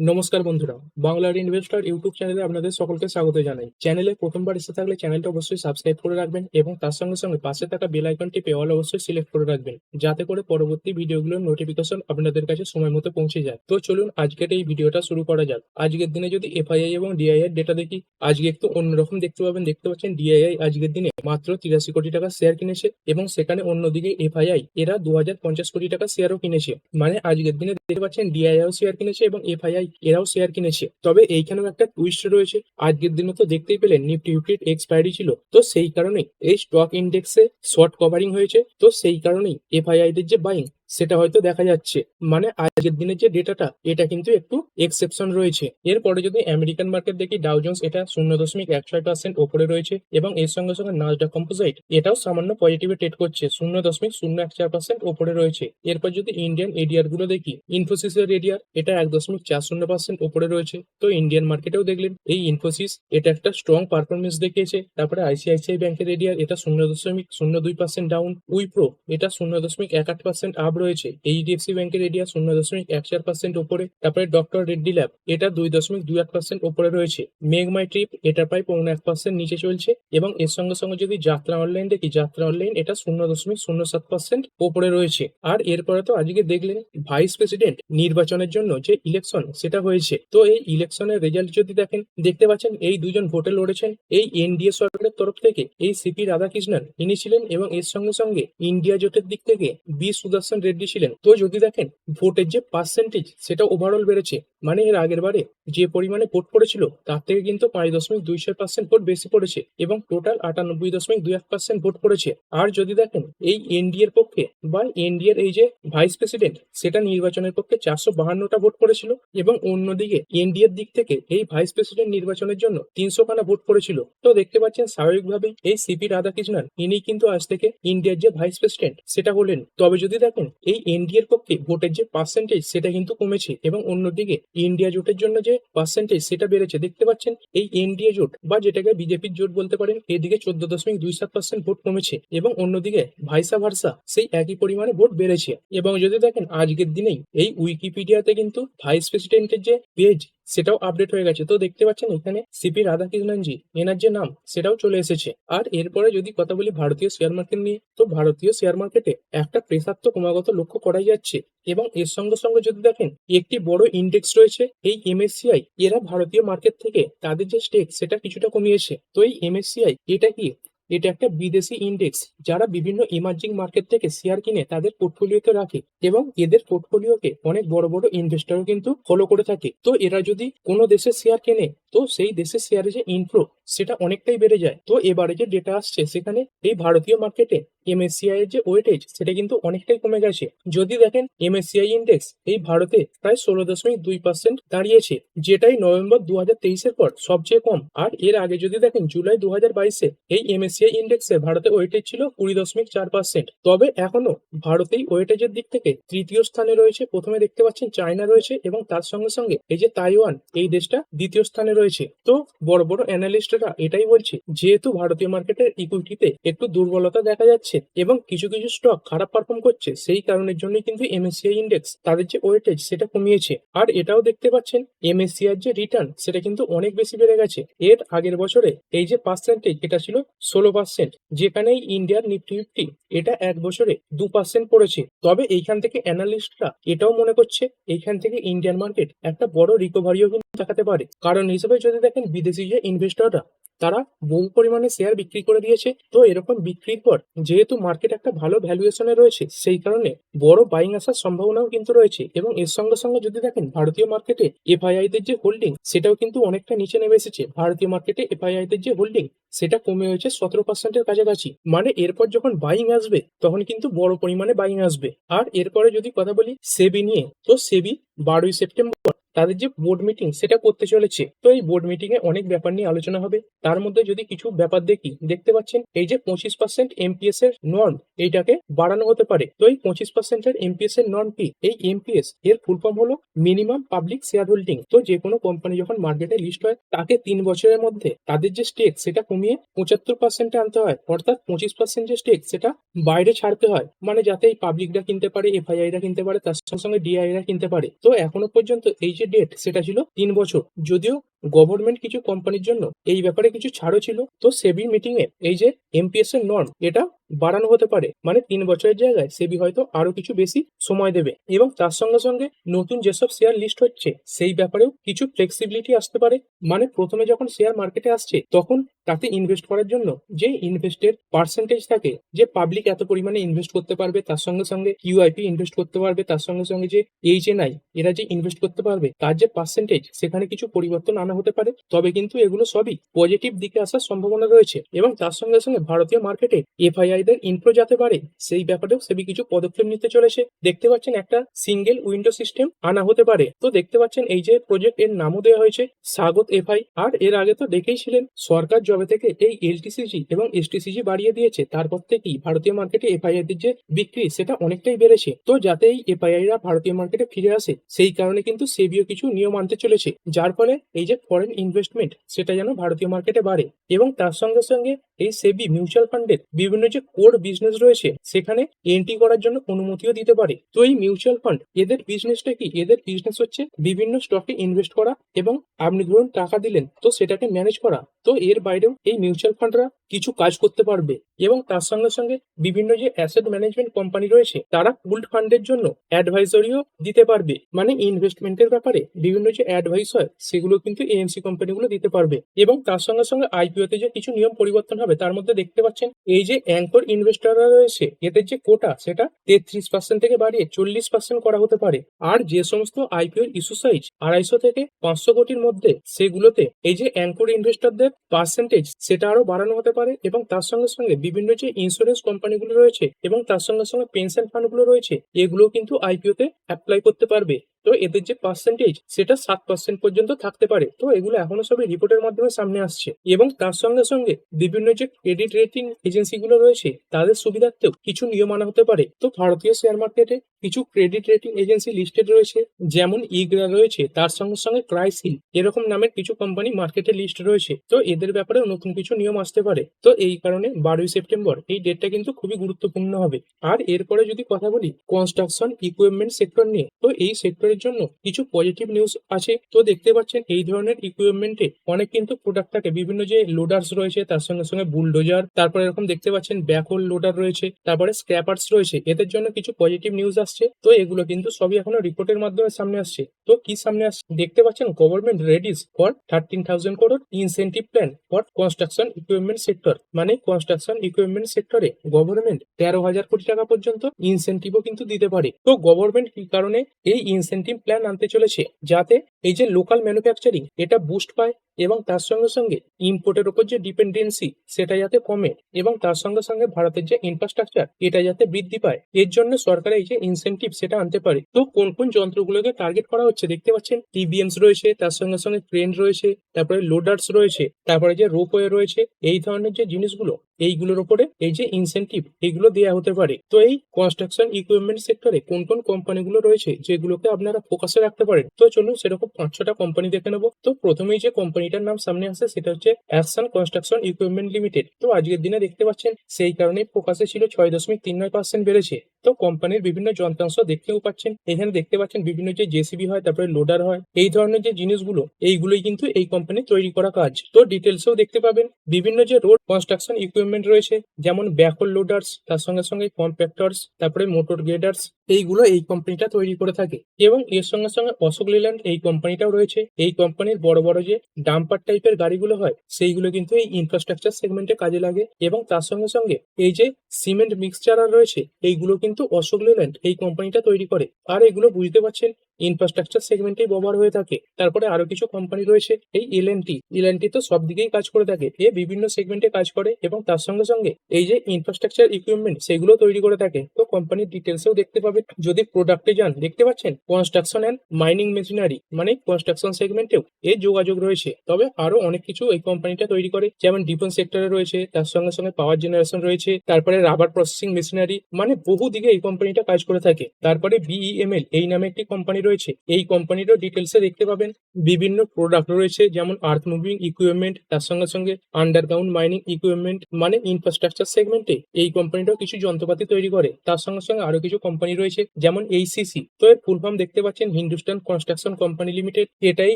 নমস্কার বন্ধুরা বাংলার ইনভেস্টর ইউটিউব চ্যানেলে আপনাদের সকলকে স্বাগত জানাই। চ্যানেলে প্রথমবার এসে থাকলে চ্যানেলটা অবশ্যই সাবস্ক্রাইব করে রাখবেন এবং তার সঙ্গে সঙ্গে পাশে থাকা বেল আইকনটি পেওয়াল অবশ্যই সিলেক্ট করে রাখবেন, যাতে করে পরবর্তী ভিডিওগুলোর নোটিফিকেশন আপনাদের কাছে সময় মতো পৌঁছে যায়। তো চলুন আজকের এই ভিডিওটা শুরু করা যাক। আজকের দিনে যদি এফআইআই এবং ডিআইআই ডেটা দেখি, আজকে একটু অন্যরকম দেখতে পাবেন, দেখতে পাচ্ছেন ডিআইআই আজকের দিনে মাত্র তিরাশি কোটি টাকা শেয়ার কিনেছে এবং সেখানে অন্যদিকে এফআইআই এরা দু হাজার পঞ্চাশ কোটি টাকা শেয়ারও কিনেছে। মানে আজকের দিনে দেখতে পাচ্ছেন ডিআইআইও শেয়ার কিনেছে এবং এফআইআই এরাও শেয়ার কিনেছে। তবে এইখানেও একটা টুইস্ট রয়েছে। আজকের দিনে তো দেখতেই পেলেন নিফটি ফিফটির এক্সপায়ারি ছিল। তো সেই কারণেই এই স্টক ইন্ডেক্সে শর্ট কভারিং হয়েছে। তো সেই কারণেই এফআইআই দের যে বাইং সেটা হয়তো দেখা যাচ্ছে। মানে আজকের দিনের যে ডেটাটা, এটা কিন্তু একটু এক্সেপশন রয়েছে। এরপরে যদি আমেরিকান মার্কেট দেখি ডাউজন্স এটা শূন্য দশমিক এক ছয় পার্সেন্ট ওপরে রয়েছে এবং এর সঙ্গে সঙ্গে নাজডা কম্পোজাইট এটাও সামান্য পজিটিভে ট্রেড করছে, শূন্য দশমিক শূন্য এক চার পার্সেন্ট ওপরে রয়েছে। এরপর যদি ইন্ডিয়ান এডিয়ারগুলো দেখি ইনফোসিস এর এডিয়ার এটা এক দশমিক চার শূন্য পার্সেন্ট ওপরে রয়েছে। তো ইন্ডিয়ান মার্কেটেও দেখলেন, এই ইনফোসিস এটা একটা স্ট্রং পারফরমেন্স দেখিয়েছে। তারপরে আইসিআইসিআই ব্যাংকের এডিয়ার এটা শূন্য দশমিক শূন্য দুই পার্সেন্ট ডাউন উইপ্রো এটা শূন্য দশমিক এক আট পার্সেন্ট আপ রয়েছে। এইচডিএফসি ব্যাংকের এরিয়া শূন্য দশমিক এক চার পার্সেন্ট ওপরে, তারপরে ডক্টর রেড্ডি ল্যাব এটা দুই দশমিক দুই এক পার্সেন্ট ওপরে রয়েছে। মেঘমাই ট্রিপ এটা প্রায় পৌনে এক পার্সেন্ট নিচে চলছে এবং এর সঙ্গে সঙ্গে যদি যাত্রা অনলাইন দেখি, যাত্রা অনলাইন এটা শূন্য দশমিক শূন্য সাত পার্সেন্ট ওপরে রয়েছে। আর এরপরে তো আজকে দেখলেন ভাইস প্রেসিডেন্ট নির্বাচনের জন্য যে ইলেকশন সেটা হয়েছে। তো এই ইলেকশনের রেজাল্ট যদি দেখেন, দেখতে পাচ্ছেন এই দুজন ভোটে লড়েছেন। এই এনডিএ সরকারের তরফ থেকে এই সিপি রাধাকৃষ্ণন, ইনি ছিলেন এবং এর সঙ্গে সঙ্গে ইন্ডিয়া জোটের দিক থেকে বি সুদর্শন রেড্ডি ছিলেন তো যদি দেখেন ভোটের যে পার্সেন্টেজ সেটা ওভারঅল বেড়েছে। মানে এর আগের বারে যে পরিমাণে ভোট পড়েছিল, তার থেকে কিন্তু পাঁচ দশমিক দুই ছয় পার্সেন্ট ভোট বেশি পড়েছে এবং টোটাল আটানব্বই দশমিক দুই এক পার্সেন্ট ভোট পড়েছে। আর যদি দেখেন, এই এনডিএর পক্ষে বা এনডিএর এই যে ভাইস প্রেসিডেন্ট সেটা নির্বাচনের পক্ষে চারশো বাহান্নটা ভোট পড়েছিল এবং অন্যদিকে এনডিএর দিক থেকে এই ভাইস প্রেসিডেন্ট নির্বাচনের জন্য তিনশো খানা ভোট পড়েছিল। তো দেখতে পাচ্ছেন, স্বাভাবিকভাবেই এই সিপি রাধাকৃষ্ণন ইনি কিন্তু আজ থেকে ইন্ডিয়ার যে ভাইস প্রেসিডেন্ট সেটা হলেন। তবে যদি দেখেন, এই এনডিএর পক্ষে ভোটের যে পার্সেন্টেজ সেটা কিন্তু কমেছে এবং অন্যদিকে ইন্ডিয়া জোটের জন্য যে পার্সেন্টেজ সেটা বেড়েছে, দেখতে পাচ্ছেন? এই এনডিএ জোট বা যেটাকে বিজেপির জোট বলতে পারেন, এদিকে চোদ্দ দশমিক দুই সাত পার্সেন্ট ভোট কমেছে এবং অন্যদিকে ভাইসা ভার্সা সেই একই পরিমাণে ভোট বেড়েছে। এবং যদি দেখেন, আজকের দিনেই এই উইকিপিডিয়াতে কিন্তু ভাইস প্রেসিডেন্টের যে পেজ সেটাও আপডেট হয়ে গেছে। তো দেখতে পাচ্ছেন এখানে সিপি রাধাকৃষ্ণনজি এনার যে নাম, সেটাও চলে এসেছে। আর এরপরে যদি কথা বলি ভারতীয় শেয়ার মার্কেট নিয়ে, তো ভারতীয় শেয়ার মার্কেটে একটা প্রেসার তো ক্রমাগত লক্ষ্য করাই যাচ্ছে। এবং এর সঙ্গে সঙ্গে যদি দেখেন, একটি বড় ইন্ডেক্স রয়েছে, এই এমএসসিআই এরা ভারতীয় মার্কেট থেকে তাদের যে স্টেক সেটা কিছুটা কমিয়েছে। তো এই এমএসসিআই এটা কি এটা একটা বিদেশি ইন্ডেক্স যারা বিভিন্ন ইমার্জিং মার্কেট থেকে শেয়ার কিনে তাদের পোর্টফোলিওতে রাখে এবং এদের পোর্টফোলিওকে অনেক বড় বড় ইনভেস্টরও কিন্তু ফলো করে থাকে। তো এরা যদি কোনো দেশের শেয়ার কেনে, তো সেই দেশের শেয়ারে যে ইনফ্লো সেটা অনেকটাই বেড়ে যায়। তো এবারে যে ডেটা আসছে, সেখানে এই ভারতীয় মার্কেটে এমএসসিআই এর যে ওয়েটেজ সেটা কিন্তু অনেকটাই কমে গেছে। যদি দেখেন এমএসসিআই ইন্ডেক্স এই ভারতে প্রায় ষোলো দশমিক দুই পার্সেন্ট দাঁড়িয়েছে, যেটাই নভেম্বর দু হাজার তেইশের পর সবচেয়ে কম। আর এর আগে যদি দেখেন, জুলাই দু হাজার বাইশে এই এমএসসিআই ইন্ডেক্সে ভারতে ওয়েটেজ ছিল কুড়ি দশমিক চার পার্সেন্ট তবে এখনও ভারতেই ওয়েটেজের দিক থেকে তৃতীয় স্থানে রয়েছে। প্রথমে দেখতে পাচ্ছেন চায়না রয়েছে এবং তার সঙ্গে সঙ্গে এই যে তাইওয়ান, এই দেশটা দ্বিতীয় স্থানে রয়েছে। তো বড় বড় অ্যানালিস্টরা এটাই বলছে, যেহেতু ভারতীয় মার্কেটের ইকুইটিতে একটু দুর্বলতা দেখা যাচ্ছে এবং কিছু কিছু স্টক খারাপ পারফর্ম করছে, সেই কারণের জন্যই কিন্তু এমএসসিআই ইন্ডেক্স তাদের যে ওয়েটেজ সেটা কমিয়েছে। আর এটাও দেখতে পাচ্ছেন এমএসসিআর যে রিটার্ন সেটা কিন্তু অনেক বেশি বেড়ে গেছে। এর আগের বছরে এই যে পার্সেন্টেজ এটা ছিল ষোলো পার্সেন্ট যেখানে ইন্ডিয়ার নিফটি ফিফটি এটা এক বছরে দু পার্সেন্ট পড়েছে তবে এইখান থেকে অ্যানালিস্টরা এটাও মনে করছে, এইখান থেকে ইন্ডিয়ান মার্কেট একটা বড় রিকভারিও কিন্তু দেখাতে পারে। কারণ হিসেবে যদি দেখেন, বিদেশি যে ইনভেস্টররা তারা বহু পরিমাণে শেয়ার বিক্রি করে দিয়েছে। তো এরকম বিক্রির পর যেহেতু মার্কেট একটা ভালো ভ্যালুয়েশনে রয়েছে, সেই কারণে বড় বাইং আসার সম্ভাবনাও কিন্তু রয়েছে এবং এর সঙ্গে সঙ্গে যদি দেখেন ভারতীয় মার্কেটে এফআইআই দের যে হোল্ডিং সেটাও কিন্তু অনেকটা নিচে নেমে এসেছে। ভারতীয় মার্কেটে এফআইআই দের যে হোল্ডিং সেটা কমে হয়েছে সতেরো পার্সেন্টের কাছাকাছি। মানে এরপর যখন বাইং আসবে, তখন কিন্তু বড় পরিমাণে বাইং আসবে। আর এরপরে যদি কথা বলি সেবি নিয়ে, তো সেবি বারোই সেপ্টেম্বর তাদের যে বোর্ড মিটিং সেটা করতে চলেছে। তো এই বোর্ড মিটিং এ অনেক ব্যাপার নিয়ে আলোচনা হবে। তার মধ্যে যদি কিছু ব্যাপার দেখি, দেখতে পাচ্ছেন, এই যে পঁচিশ পার্সেন্ট এমপিএস এর নর্ম এইটাকে বাড়ানো হতে পারে। তো এই পঁচিশ পার্সেন্টের এমপিএস এর নর্ম কি? এই এমপিএস এর ফুল ফর্ম হলো মিনিমাম পাবলিক শেয়ার হোল্ডিং তো যে কোনো কোম্পানি যখন মার্কেটে লিস্ট হয়, তাকে তিন বছরের মধ্যে তাদের যে স্টেক সেটা কমিয়ে পঁচাত্তর পার্সেন্টে আনতে হয়। অর্থাৎ পঁচিশ পার্সেন্ট যে স্টেক সেটা বাইরে ছাড়তে হয়। মানে যাতে এই পাবলিকরা কিনতে পারে এফআইআইরা কিনতে পারে, তার সঙ্গে সঙ্গে ডিআইরা কিনতে পারে। তো এখনও পর্যন্ত এই যে ডেট সেটা ছিল তিন বছর। যদিও গভর্নমেন্ট কিছু কোম্পানির জন্য এই ব্যাপারে কিছু ছাড়ও ছিল। তো সেবি মিটিং এ এই যে এমপিএস এর নর্ম এটা বাড়ানো হতে পারে। মানে তিন বছরের জায়গায় সেবি হয়তো আরও কিছু বেশি সময় দেবে। এবং তার সঙ্গে সঙ্গে নতুন যেসব শেয়ার লিস্ট হচ্ছে, সেই ব্যাপারেও কিছু ফ্লেক্সিবিলিটি আসতে পারে। মানে প্রথমে যখন শেয়ার মার্কেটে আসছে, তখন তাতে ইনভেস্ট করার জন্য যে ইনভেস্টের পার্সেন্টেজ থাকে, যে পাবলিক এত পরিমাণে ইনভেস্ট করতে পারবে, তার সঙ্গে সঙ্গে কিউআইপি ইনভেস্ট করতে পারবে, তার সঙ্গে সঙ্গে যে এইচ এন আই এরা যে ইনভেস্ট করতে পারবে, তার যে পার্সেন্টেজ সেখানে কিছু পরিবর্তন আনা হতে পারে। তবে কিন্তু এগুলো সবই পজিটিভ দিকে আসার সম্ভাবনা রয়েছে এবং তার সঙ্গে সঙ্গে ভারতীয় মার্কেটে এফআইআই দের ইনফ্লো যাতে পারে সেই ব্যাপারেও সেবি কিছু পদক্ষেপ নিতে চলেছে। দেখতে পাচ্ছেন একটা সিঙ্গেল উইন্ডো সিস্টেম আনা হতে পারে। তো দেখতে পাচ্ছেন এই যে প্রজেক্ট এর নামও দেওয়া হয়েছে, স্বাগত এফআই আর এর আগে তো দেখেইছিলেন সরকার জবে থেকে এই এলটিসিজি এবং এসটিসিজি বাড়িয়ে দিয়েছে। তারপর থেকেই ভারতীয় মার্কেটে এফআইআই এর যে বিক্রি, সেটা অনেকটাই বেড়েছে। তো যাতে এই এফআইআই রা ভারতীয় মার্কেটে ফিরে আসে, সেই কারণে কিন্তু সেবিও কিছু নিয়ম আনতে চলেছে। যার ফলে এই যে ফরেন ইনভেস্টমেন্ট সেটা যেন ভারতীয় মার্কেটে বাড়ে এবং তার সঙ্গে সঙ্গে এই সেবি মিউচুয়াল ফান্ডের বিভিন্ন যে কোর বিজনেস রয়েছে সেখানে এন্ট্রি করার জন্য অনুমতিও দিতে পারে। তো এই মিউচুয়াল ফান্ড এদের বিজনেসটা কি? এদের বিজনেস হচ্ছে বিভিন্ন স্টকে ইনভেস্ট করা এবং আপনি ধরুন টাকা দিলেন, তো সেটাকে ম্যানেজ করা। তো এর বাইরেও এই মিউচুয়াল ফান্ডরা কিছু কাজ করতে পারবে এবং তার সঙ্গে সঙ্গে বিভিন্ন যে অ্যাসেট ম্যানেজমেন্ট কোম্পানি রয়েছে, তারা পুল্ড ফান্ডের জন্য অ্যাডভাইজরিও দিতে পারবে। মানে ইনভেস্টমেন্টের ব্যাপারে বিভিন্ন যে অ্যাডভাইস হয়, সেগুলো কিন্তু এএমসি কোম্পানিগুলো দিতে পারবে। এবং তার সঙ্গে সঙ্গে আইপিওতে যে কিছু নিয়ম পরিবর্তন হবে, তার মধ্যে দেখতে পাচ্ছেন, এই যে অ্যাঙ্কর ইনভেস্টররা রয়েছে, এদের যে কোটা সেটা তেত্রিশ পার্সেন্ট থেকে বাড়িয়ে চল্লিশ পার্সেন্ট করা হতে পারে। আর যে সমস্ত আইপিওর ইস্যু সাইজ আড়াইশো থেকে পাঁচশো কোটির মধ্যে, সেগুলোতে এই যে অ্যাঙ্কর ইনভেস্টরদের পার্সেন্টেজ সেটা আরও বাড়ানো হতে পারে এবং তার সঙ্গে সঙ্গে বিভিন্ন যে ইন্স্যুরেন্স কোম্পানিগুলো রয়েছে, এবং তার সঙ্গে সঙ্গে পেনশন ফান্ডগুলো রয়েছে এগুলো কিন্তু আইপিওতে অ্যাপ্লাই করতে পারবে। তো এদের যে পার্সেন্টেজ সেটা সাত পার্সেন্ট পর্যন্ত থাকতে পারে। তো এগুলো এখনও সবই রিপোর্টের মাধ্যমে সামনে আসছে। এবং তার সঙ্গে সঙ্গে বিভিন্ন যে ক্রেডিট রেটিং এজেন্সিগুলো রয়েছে, তাদের সুবিধার্থেও কিছু নিয়ম আনা হতে পারে। তো ভারতীয় শেয়ার মার্কেটে কিছু ক্রেডিট রেটিং এজেন্সি লিস্টেড রয়েছে, যেমন ইগরা রয়েছে, তার সঙ্গে সঙ্গে ক্রাইসিল এরকম নামের কিছু কোম্পানি মার্কেটে লিস্ট রয়েছে। তো এদের ব্যাপারেও নতুন কিছু নিয়ম আসতে পারে। তো এই কারণে বারোই সেপ্টেম্বর এই ডেটটা কিন্তু খুবই গুরুত্বপূর্ণ হবে। আর এরপরে যদি কথা বলি কনস্ট্রাকশন ইকুইপমেন্ট সেক্টর নিয়ে, তো এই সেক্টরের জন্য কিছু পজিটিভ নিউজ আছে। তো দেখতে পাচ্ছেন এই ধরনের ইকুইপমেন্টে অনেক কিন্তু প্রোডাক্ট থাকে। বিভিন্ন যে লোডার্স রয়েছে, তার সঙ্গে সঙ্গে বুলডোজার তারপরে এরকম দেখতে পাচ্ছেন ব্যাকহোল লোডার রয়েছে, তারপরে স্ক্র্যাপার্স রয়েছে। এদের জন্য কিছু পজিটিভ নিউজ আসছে। তো এগুলো কিন্তু সবই এখনও রিপোর্টের মাধ্যমে সামনে আসছে। তো কি সামনে আসছে দেখতে পাচ্ছেন? Government readies for thirteen thousand crore incentive plan for construction equipment sector মানে কনস্ট্রাকশন ইকুইপমেন্ট সেক্টরে গভর্নমেন্ট তেরো হাজার কোটি টাকা পর্যন্ত ইনসেন্টিভও কিন্তু দিতে পারে। তো গভর্নমেন্ট কি কারণে এই ইনসেন্টিভ প্ল্যান আনতে চলেছে? যাতে এই যে লোকাল ম্যানুফ্যাকচারিং এটা বুস্ট পায়। এবং তার সঙ্গে সঙ্গে ইম্পোর্টের উপর যে ডিপেন্ডেন্সি সেটা যাতে কমে এবং তার সঙ্গে সঙ্গে ভারতের যে ইনফ্রাস্ট্রাকচার এটা যাতে বৃদ্ধি পায়। এর জন্য সরকার এই যে ইনসেন্টিভ সেটা আনতে পারে। তো কোন কোন যন্ত্রগুলোকে টার্গেট করা হচ্ছে? দেখতে পাচ্ছেন টিবিএমস রয়েছে, তার সঙ্গে সঙ্গে ক্রেন রয়েছে, তারপরে লোডার্স রয়েছে, তারপরে যে রোপওয়ে রয়েছে, এই ধরনের যে জিনিসগুলো এইগুলোর উপরে এই যে ইনসেন্টিভ এইগুলো দেওয়া হতে পারে। তো এই কনস্ট্রাকশন ইকুইপমেন্ট সেক্টরে কোন কোন কোম্পানিগুলো রয়েছে যেগুলোকে আপনারা ফোকাসে রাখতে পারেন? তো চলুন সেরকম পাঁচ ছটা কোম্পানি দেখে নেব। তো প্রথমেই যে কোম্পানিটার নাম সামনে আসে সেটা হচ্ছে অ্যাকশন কনস্ট্রাকশন ইকুইপমেন্ট লিমিটেড তো আজকের দিনে দেখতে পাচ্ছেন সেই কারণে ফোকাসে ছিল ছয় দশমিক তিন নয় পার্সেন্ট বেড়েছে। তো কোম্পানির বিভিন্ন যন্ত্রাংশ দেখতেও পাচ্ছেন। এখানে দেখতে পাচ্ছেন বিভিন্ন যে জেসিবি হয়, তারপরে লোডার হয়, এই ধরনের যে জিনিসগুলো, এইগুলোই কিন্তু এই কোম্পানি তৈরি করা কাজ। তো ডিটেলসেও দেখতে পাবেন। বিভিন্ন যে রোড কনস্ট্রাকশন ইকুইপমেন্ট রয়েছে যেমন ব্যাকহোল লোডার্স তার সঙ্গে সঙ্গে কম্প্যাক্টার্স তারপরে মোটর গ্রেডার্স এইগুলো এই কোম্পানিটা তৈরি করে থাকে। এবং এর সঙ্গে সঙ্গে অশোক লেল্যান্ড এই কোম্পানিটাও রয়েছে। এই কোম্পানির বড় বড় যে ডাম্পার টাইপের গাড়িগুলো হয়, সেইগুলো কিন্তু এই ইনফ্রাস্ট্রাকচার সেগমেন্টে কাজে লাগে। এবং তার সঙ্গে সঙ্গে এই যে সিমেন্ট মিক্সচার রয়েছে, এইগুলো কিন্তু অশোক লেল্যান্ড এই কোম্পানিটা তৈরি করে। আর এগুলো বুঝতে পারছেন ইনফ্রাস্ট্রাকচার সেগমেন্টেই ব্যবহার হয়ে থাকে। তারপরে আরও কিছু কোম্পানি রয়েছে, এই L N T L N T তো সব দিকেই কাজ করে থাকে। এ বিভিন্ন সেগমেন্টে কাজ করে এবং তার সঙ্গে সঙ্গে এই যে ইনফ্রাস্ট্রাকচার ইকুইপমেন্ট সেগুলো তৈরি করে থাকে। তো কোম্পানির ডিটেলসেও দেখতে পাবেন যদি প্রোডাক্টে যান, দেখতে পাচ্ছেন? কনস্ট্রাকশন অ্যান্ড মাইনিং মেশিনারি মানে কনস্ট্রাকশন সেগমেন্টেও এর যোগাযোগ রয়েছে। তবে আরও অনেক কিছু এই কোম্পানিটা তৈরি করে। যেমন ডিফেন্স সেক্টরে রয়েছে, তার সঙ্গে সঙ্গে পাওয়ার জেনারেশন রয়েছে, তারপরে রাবার প্রসেসিং মেশিনারি মানে বহু দিকে এই কোম্পানিটা কাজ করে থাকে। তারপরে বিইএমএল এই নামে একটি কোম্পানি রয়েছে। এই কোম্পানিরও ডিটেলসে দেখতে পাবেন। বিভিন্ন প্রোডাক্ট রয়েছে, যেমন আর্থ মুভিং ইকুইপমেন্ট তার সঙ্গে সঙ্গে আন্ডারগ্রাউন্ড মাইনিং ইকুইপমেন্ট মানে ইনফ্রাস্ট্রাকচার সেগমেন্টে এই কোম্পানিটাও কিছু যন্ত্রপাতি তৈরি করে। তার সঙ্গে সঙ্গে আরও কিছু কোম্পানি রয়েছে। যেমন এইসিসি তো এর ফুল ফর্ম দেখতে পাচ্ছেন হিন্দুস্তান কনস্ট্রাকশন কোম্পানি লিমিটেড এটাই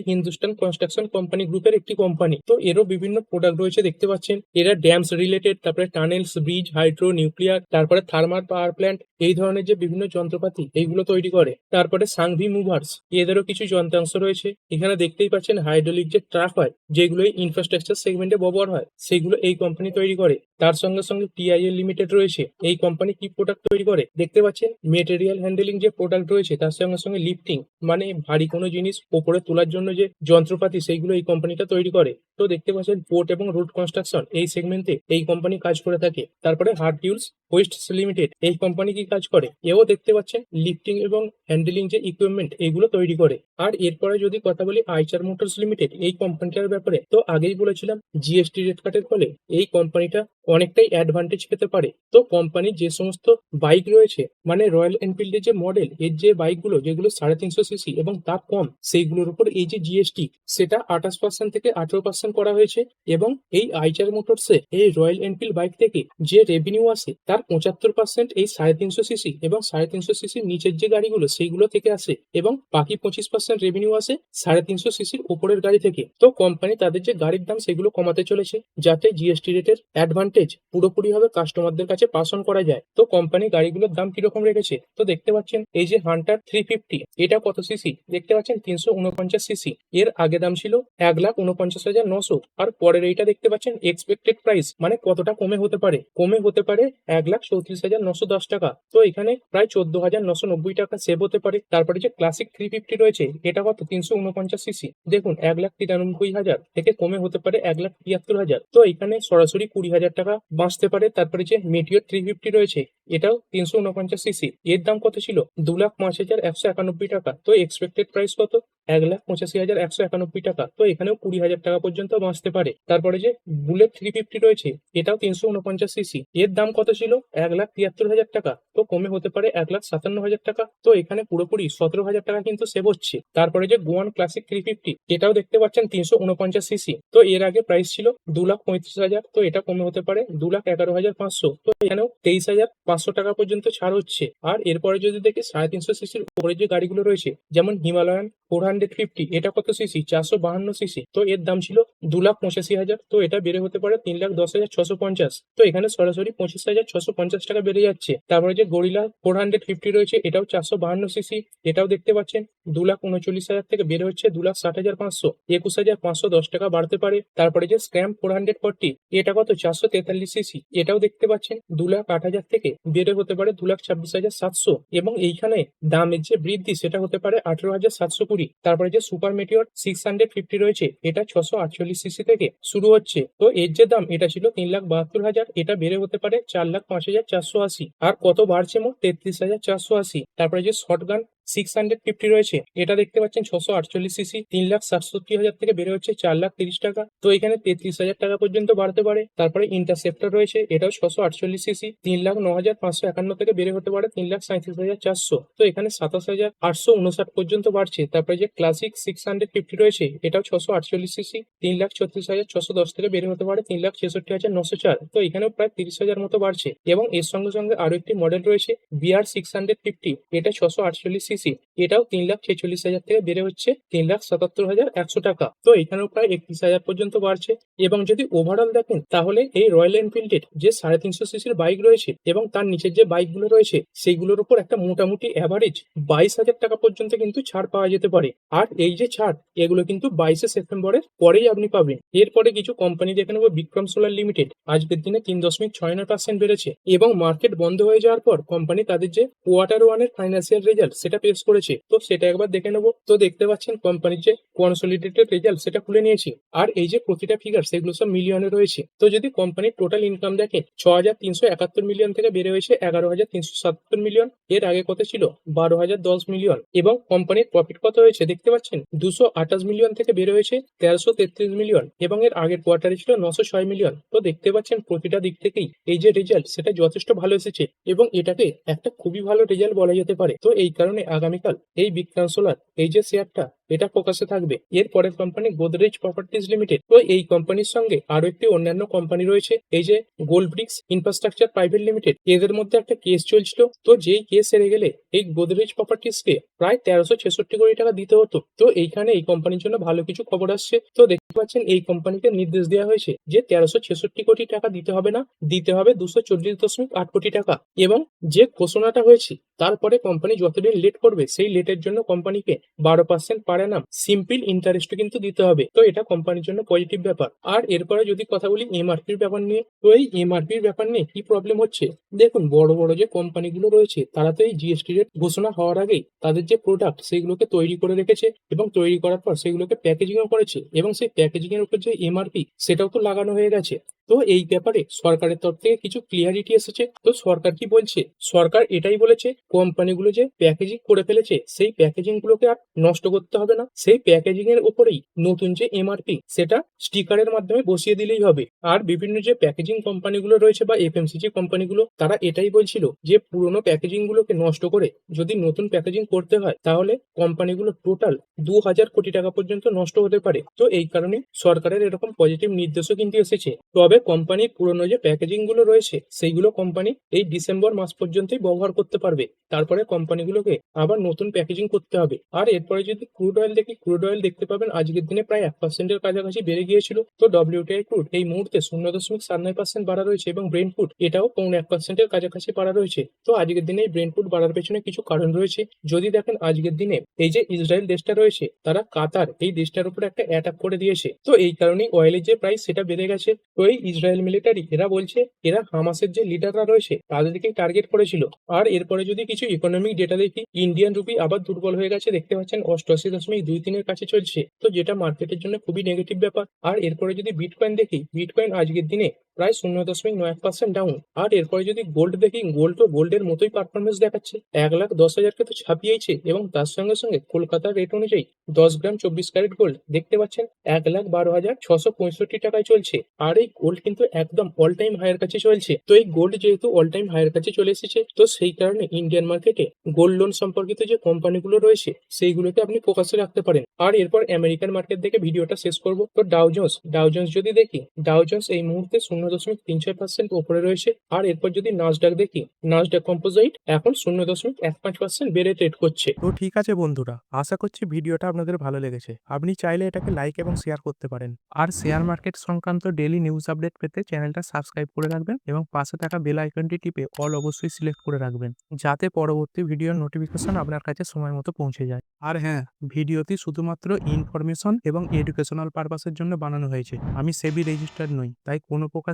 হিন্দুস্তান কনস্ট্রাকশন কোম্পানি গ্রুপের একটি কোম্পানি তো এরও বিভিন্ন প্রোডাক্ট রয়েছে দেখতে পাচ্ছেন। এরা ড্যামস রিলেটেড তারপরে টানেলস ব্রিজ হাইড্রো নিউক্লিয়ার তারপরে থার্মাল পাওয়ার প্ল্যান্ট এই ধরনের যে বিভিন্ন যন্ত্রপাতি, এইগুলো তৈরি করে। তারপরে সাংভি মুভার্স এদেরও কিছু যন্ত্রাংশ রয়েছে। এখানে দেখতেই পাচ্ছেন হাইড্রোলিক যে ট্রাক হয়, যেগুলো ইনফ্রাস্ট্রাকচার সেগমেন্টে ব্যবহার হয়, সেগুলো এই কোম্পানি তৈরি করে। তার সঙ্গে সঙ্গে টিআইএল লিমিটেড রয়েছে। এই কোম্পানি কি প্রোডাক্ট তৈরি করে? দেখতে পাচ্ছেন মেটেরিয়াল হ্যান্ডেলিং যে প্রোডাক্ট রয়েছে, তার সঙ্গে সঙ্গে লিফটিং মানে ভারী কোনো জিনিস ওপরে তোলার জন্য যে যন্ত্রপাতি, সেইগুলো এই কোম্পানিটা তৈরি করে। তো দেখতে পাচ্ছেন পোর্ট এবং রোড কনস্ট্রাকশন এই সেগমেন্টে এই কোম্পানি কাজ করে থাকে। তারপরে হার্ড টিউলস ওয়েস্ট লিমিটেড এই কোম্পানি কি কাজ করে? এও দেখতে পাচ্ছেন লিফটিং এবং হ্যান্ডেলিং যে ইকুইপমেন্ট এইগুলো তৈরি করে। আর এরপরে যদি কথা বলি আইচার মোটরস লিমিটেড এই কোম্পানিটার ব্যাপারে, তো আগেই বলেছিলাম জিএসটি রেট কাটের ফলে এই কোম্পানিটা অনেকটাই অ্যাডভান্টেজ পেতে পারে। তো কোম্পানির যে সমস্ত বাইক রয়েছে মানে রয়্যাল এনফিল্ডের যে মডেল এর যে বাইকগুলো যেগুলো সাড়ে তিনশো সিসি এবং তার কম, সেইগুলোর উপর এই যে জিএসটি সেটা আঠাশ পার্সেন্ট থেকে আঠারো পার্সেন্ট করা হয়েছে এবং এই আইচার মোটরসে এই রয়্যাল এনফিল্ড বাইক থেকে যে রেভিনিউ আসে, তার পঁচাত্তর পার্সেন্ট এই সাড়ে তিনশো সিসি এবং সাড়ে তিনশো সিসির নিচের যে গাড়িগুলো, সেইগুলো থেকে আসে এবং বাকি পঁচিশ পার্সেন্ট রেভিনিউ আসে সাড়ে তিনশো সিসির উপরের গাড়ি থেকে। তো কোম্পানি তাদের যে গাড়ির দাম, সেগুলো কমাতে চলেছে যাতে জিএসটি রেটের অ্যাডভান্টেজ পুরোপুরিভাবে কাস্টমারদের কাছে পাস অন করা যায়। তো কোম্পানি গাড়িগুলোর দাম কীরকম রেখেছে? তো দেখতে পাচ্ছেন, এই যে হান্টার থ্রি ফিফটি এটা কত সিসি দেখতে পাচ্ছেন, তিনশো উনপঞ্চাশ সিসি এর আগে দাম ছিল এক লাখ উনপঞ্চাশ হাজার নশো। আর পরের এইটা দেখতে পাচ্ছেন এক্সপেক্টেড প্রাইস মানে কতটা কমে হতে পারে? কমে হতে পারে এক লাখ চৌত্রিশ হাজার নশো দশ টাকা। তো এখানে প্রায় চোদ্দ হাজার নশো নব্বই টাকা সেভ হতে পারে। তারপরে যে ক্লাসিক থ্রি ফিফটি রয়েছে, এটা কত? তিনশো উনপঞ্চাশ সিসি দেখুন, এক লাখ তিরানব্বই হাজার থেকে কমে হতে পারে এক লাখ তিয়াত্তর হাজার। তো এখানে সরাসরি কুড়ি হাজার টাকা বাঁচতে পারে। তারপরে যে মেটিওর থ্রি ফিফটি রয়েছে, এটাও তিনশো উনপঞ্চাশ সিসি এর দাম কত ছিল? দু লাখ পাঁচ হাজার একশো একানব্বই টাকা। তো এক্সপেক্টেড প্রাইস কত? এক লাখ পঁচাশি হাজার একশো একানব্বই টাকা। তো এখানেও কুড়ি হাজার টাকা পর্যন্ত বাঁচতে পারে। তারপরে যে বুলেট থ্রি ফিফটি রয়েছে, এটাও তিনশো উনপঞ্চাশ সিসি। এর দাম কত ছিল? এক লাখ তিয়াত্তর হাজার টাকা। তো কমে হতে পারে এক লাখ সাতান্ন হাজার টাকা। তো এখানে পুরোপুরি সতেরো হাজার টাকা কিন্তু সেভ হচ্ছে তারপরে যে গোয়ান ক্লাসিক থ্রি ফিফটি, এটাও দেখতে পাচ্ছেন তিনশো উনপঞ্চাশ সিসি। তো এর আগে প্রাইস ছিল দু লাখ পঁয়ত্রিশ হাজার। তো এটা কমে হতে পারে দু লাখ এগারো হাজার পাঁচশো। তো এখানেও তেইশ হাজার পাঁচশো টাকা পর্যন্ত ছাড় হচ্ছে। আর এরপরে যদি দেখি সাড়ে তিনশো সিসির উপরে যে গাড়িগুলো রয়েছে, যেমন হিমালয়ান, ফোর হান্ড্রেড ফিফটি, এটা কত সিসি? চারশো বাহান্ন সিসি। তো এর দাম ছিল দু লাখ পঁচাশি হাজার, তো এটা বেড়ে হতে পারে তিন লাখ দশ হাজার ছশো পঞ্চাশ। তো এখানে সরাসরি পঁচিশ হাজার ছশো পঞ্চাশ টাকা বেড়ে যাচ্ছে। তারপরে যে গরিলা ফোর হান্ড্রেড ফিফটি রয়েছে, এটাও চারশো বাহান্ন সিসি, এটাও দেখতে পাচ্ছেন, দু লাখ উনচল্লিশ হাজার থেকে বেড়ে হচ্ছে দু লাখ ষাট হাজার পাঁচশো। একুশ হাজার পাঁচশো দশ টাকা বাড়তে পারে। তারপরে যে স্ক্র্যাম ফোর হান্ড্রেড ফোরটি, এটা কত? চারশো তেতাল্লিশ সিসি, এটাও দেখতে পাচ্ছেন, দু লাখ আট হাজার থেকে বেড়ে হতে পারে দু লাখ ছাব্বিশ হাজার সাতশো। এবং এইখানে দামের যে বৃদ্ধি, সেটা হতে পারে আঠেরো হাজার সাতশো কুড়ি। তারপরে যে super meteor six hundred fifty রয়েছে, এটা ছশো আটচল্লিশ সিসি থেকে শুরু হচ্ছে। তো এর যে দাম, এটা ছিল তিন লাখ বাহাত্তর হাজার, এটা বেড়ে হতে পারে চার লাখ পাঁচ হাজার চারশো আশি। আর কত বাড়ছে মোট? তেত্রিশ হাজার চারশো আশি। তারপরে যে শর্টগান সিক্স হান্ড্রেড ফিফটি রয়েছে। এটা দেখতে পাচ্ছেন ছশো আটচল্লিশ সিসি তিন লাখ সাতষট্টি হাজার থেকে বেড়ে হচ্ছে চার লাখ তিরিশ টাকা। তো এখানে তেত্রিশ হাজার টাকা পর্যন্ত বাড়তে পারে। তারপরে ইন্টারসেপ্টার রয়েছে, এটাও ছশো আটচল্লিশ সিসি তিন লাখ ন হাজার পাঁচশো একান্ন থেকে বেড়ে হতে পারে তিন লাখ সাঁত্রিশ হাজার চারশো। তো এখানে সাতাশ হাজার আটশো উনষাট পর্যন্ত বাড়ছে। তারপরে যে ক্লাসিক সিক্স হান্ড্রেড ফিফটি রয়েছে, এটাও ছশো আটচল্লিশ সিসি তিন লাখ ছত্রিশ হাজার ছশো দশ থেকে বেড়ে হতে পারে তিন লাখ ছেষট্টি হাজার নশো চার। তো এখানেও প্রায় তিরিশ হাজার মতো বাড়ছে। এবং এর সঙ্গে সঙ্গে আরও একটি মডেল রয়েছে বিআর সিক্স হান্ড্রেড ফিফটি এটা ছশো আটচল্লিশ সিসি এটাও তিন লাখ ছেচল্লিশ হাজার থেকে বেড়ে হচ্ছে তিন লাখ সাতাত্তর হাজার একশো টাকা। তো এখানেও প্রায় একত্রিশ হাজার পর্যন্ত বাড়ছে। এবং যদি ওভারঅল দেখেন, তাহলে এই রয়্যাল এনফিল্ডের যে সাড়ে তিনশো সিসির বাইক রয়েছে এবং তার নিচের যে বাইকগুলো রয়েছে, সেইগুলোর উপর একটা মোটামুটি অ্যাভারেজ বাইশ হাজার টাকা পর্যন্ত কিন্তু ছাড় পাওয়া যেতে পারে। আর এই যে ছাড়, এগুলো কিন্তু বাইশে সেপ্টেম্বরের পরেই আপনি পাবেন। এরপরে কিছু কোম্পানি দেখে নেব বিক্রম সোলার লিমিটেড আজকের দিনে তিন দশমিক ছয় নয় পার্সেন্ট বেড়েছে এবং মার্কেট বন্ধ হয়ে যাওয়ার পর কোম্পানি তাদের যে কোয়ার্টার ওয়ানের ফাইন্যান্সিয়াল রেজাল্ট সেটা পেশ করেছে, তো সেটা একবার দেখে নেব। তো দেখতে পাচ্ছেন কোম্পানির যে কনসলিডেটেড রেজাল্ট সেটা খুলে নিয়েছি। আর এই যে প্রতিটা ফিগার সেগুলো সব মিলিয়নে রয়েছে। তো যদি কোম্পানির টোটাল ইনকাম দেখেন ছ হাজার তিনশো একাত্তর মিলিয়ন থেকে বেড়ে হয়েছে এগারো হাজার তিনশো সাতাত্তর মিলিয়ন এর আগে কত ছিল? বারো হাজার দশ মিলিয়ন এবং কোম্পানির প্রফিট কত হয়েছে দেখতে পাচ্ছেন? দুশো আঠাশ মিলিয়ন থেকে বেড়ে হয়েছে তেরোশো তেত্রিশ মিলিয়ন এবং এর আগের কোয়ার্টারে ছিল নশো ছয় মিলিয়ন তো দেখতে পাচ্ছেন প্রতিটা দিক থেকেই এই যে রেজাল্ট সেটা যথেষ্ট ভালো এসেছে। এবং এটাকে একটা খুবই ভালো রেজাল্ট বলা যেতে পারে। তো এই কারণে আগামীকাল। এই বিক্রান্ত সোলার এই যে শেয়ারটা এটা ফোকাসে থাকবে। এর পরের কোম্পানি গোদরেজ প্রপার্টিজ লিমিটেড তো এই কোম্পানির সঙ্গে আরও একটি অন্যান্য কোম্পানি রয়েছে, এই যে gold bricks infrastructure private limited এদের মধ্যে একটা কেস চলছিল। তো যেই কেস হেরে গেলে এই গোদরেজ প্রপার্টিজকে প্রায় তেরোশো ছেষট্টি কোটি টাকা দিতে হতো। তো এইখানে এই কোম্পানির জন্য ভালো কিছু খবর আসছে। তো পাচ্ছেন, এই কোম্পানিকে নির্দেশ দেওয়া হয়েছে যে তেরোশো ছেষট্টি কোটি টাকা দিতে হবে না, দিতে হবে দুশো চল্লিশ দশমিক আট কোটি টাকা। এবং যে ঘোষণাটা হয়েছে, তারপরে কোম্পানি যতদিন লেট করবে, সেই লেটের জন্য কোম্পানিকে বারো পার্সেন্ট পারে অ্যানাম সিম্পল ইন্টারেস্ট কিন্তু দিতে হবে। তো এটা কোম্পানির জন্য পজিটিভ ব্যাপার। আর এরপরে যদি কথা বলি এমআরপির ব্যাপার নিয়ে, তো এই এমআরপির ব্যাপার নিয়ে কি প্রবলেম হচ্ছে? দেখুন, বড় বড় যে কোম্পানিগুলো রয়েছে, তারা তো এই জিএসটি রেট ঘোষণা হওয়ার আগেই তাদের যে প্রোডাক্ট সেগুলোকে তৈরি করে রেখেছে এবং তৈরি করার পর সেগুলোকে প্যাকেজিংও করেছে এবং সেই প্যাকেজিং এর উপর যে এমআরপি সেটাও তো লাগানো হয়ে গেছে। তো এই ব্যাপারে সরকারের তরফ থেকে কিছু ক্লিয়ারিটি এসেছে। তো সরকার কি বলছে? সরকার এটাই বলেছে, কোম্পানিগুলো যে প্যাকেজিং করে ফেলেছে, সেই প্যাকেজিং গুলোকে আর নষ্ট করতে হবে না। সেই প্যাকেজিং এর উপরেই নতুন যে এমআরপি সেটা স্টিকারের মাধ্যমে বসিয়ে দিলেই হবে। আর বিভিন্ন যে প্যাকেজিং কোম্পানিগুলো রয়েছে বা এফএমসিজি কোম্পানিগুলো, তারা এটাই বলছিল যে পুরোনো প্যাকেজিং গুলোকে নষ্ট করে যদি নতুন প্যাকেজিং করতে হয়, তাহলে কোম্পানিগুলো টোটাল দু হাজার কোটি টাকা পর্যন্ত নষ্ট হতে পারে। তো এই কারণে সরকারের এরকম পজিটিভ নির্দেশও কিন্তু এসেছে। তবে কোম্পানির পুরনো যে প্যাকেজিংগুলো রয়েছে, সেইগুলো কোম্পানি এই ডিসেম্বর মাস পর্যন্তই ব্যবহার করতে পারবে। তারপরে কোম্পানিগুলোকে আবার নতুন প্যাকেজিং করতে হবে। আর এরপরে যদি ক্রুড অয়েল দেখি ক্রুড অয়েল দেখতে পাবেন আজকের দিনে প্রায় এক পার্সেন্টের কাছাকাছি বেড়ে গিয়েছিল। তো ডব্লিউটিআই ক্রুড এই মুহূর্তে শূন্য দশমিক সাত নয় পার্সেন্ট বাড়া রয়েছে এবং ব্রেন ফুড এটাও পৌনে এক পার্সেন্টের কাছাকাছি বাড়া রয়েছে। তো আজকের দিনে এই ব্রেন ফুড বাড়ার পেছনে কিছু কারণ রয়েছে। যদি দেখেন আজকের দিনে এই যে ইসরায়েল দেশটা রয়েছে, তারা কাতার এই দেশটার উপর একটা অ্যাটাক করে দিয়েছে। তো এই কারণেই অয়েলের যে প্রাইস সেটা বেড়ে গেছে। তো এই ইসরায়েল মিলিটারি এরা বলছে, এরা হামাসের যে লিডাররা রয়েছে, তাদেরকে টার্গেট করেছিল। আর এরপরে যদি কিছু ইকোনমিক ডেটা দেখি ইন্ডিয়ান রুপি আবার দুর্বল হয়ে গেছে, দেখতে পাচ্ছেন অষ্টআশি দশমিক দুই তিনের কাছে চলছে। তো যেটা মার্কেটের জন্য খুবই নেগেটিভ ব্যাপার। আর এরপরে যদি বিটকয়েন দেখি বিটকয়েন আজকের দিনে প্রায় শূন্য দশমিক নয় পার্সেন্ট ডাউন আর এরপরে যদি গোল্ড দেখি গোল্ড তো গোল্ডের মতোই পারফরমেন্স দেখাচ্ছে। এক লাখ দশ হাজারকে তো ছাপিয়েছে এবং তার সঙ্গে সঙ্গে কলকাতার রেট অনুযায়ী দশ গ্রাম চব্বিশ ক্যারেট গোল্ড দেখতে পাচ্ছেন এক লাখ বারো হাজার ছশো পঁয়ষট্টি টাকায় চলছে। আর এই গোল্ড কিন্তু একদম অল টাইম হায়ার কাছে চলছে। তো এই গোল্ড যেহেতু অল টাইম হায়ার কাছে চলে এসেছে, তো সেই কারণে ইন্ডিয়ান মার্কেটে গোল্ড লোন সম্পর্কিত যে কোম্পানিগুলো রয়েছে, সেইগুলোকে আপনি ফোকাসে রাখতে পারেন। আর এরপর আমেরিকান মার্কেট দেখে ভিডিওটা শেষ করব। তো ডাউজন্স ডাউজন্স যদি দেখি ডাউজন্স এই মুহূর্তে শূন্য দশমিক তিন ছয় পার্সেন্ট উপরে রয়েছে। আর এরপর যদি নাজডাক দেখি নাজডাক কম্পোজাইট এখন শূন্য দশমিক এক পাঁচ পার্সেন্ট বেড়ে ট্রেড করছে। তো ঠিক আছে বন্ধুরা, আশা করছি ভিডিওটা আপনাদের ভালো লেগেছে। আপনি চাইলে এটাকে লাইক এবং শেয়ার করতে পারেন। আর শেয়ার মার্কেট সংক্রান্ত ডেলি নিউজ আপডেট পেতে চ্যানেলটা সাবস্ক্রাইব করে রাখবেন এবং পাশে থাকা বেল আইকনটি টিপে অল অবশ্যই সিলেক্ট করে রাখবেন, যাতে পরবর্তী ভিডিওর নোটিফিকেশন আপনার কাছে সময় মতো পৌঁছে যায়। আর হ্যাঁ ভিডিওটি শুধুমাত্র ইনফরমেশন এবং এডুকেশনাল পারপাসের জন্য বানানো হয়েছে। আমি সেবি রেজিস্টার্ড নই, তাই কোনো প্রকার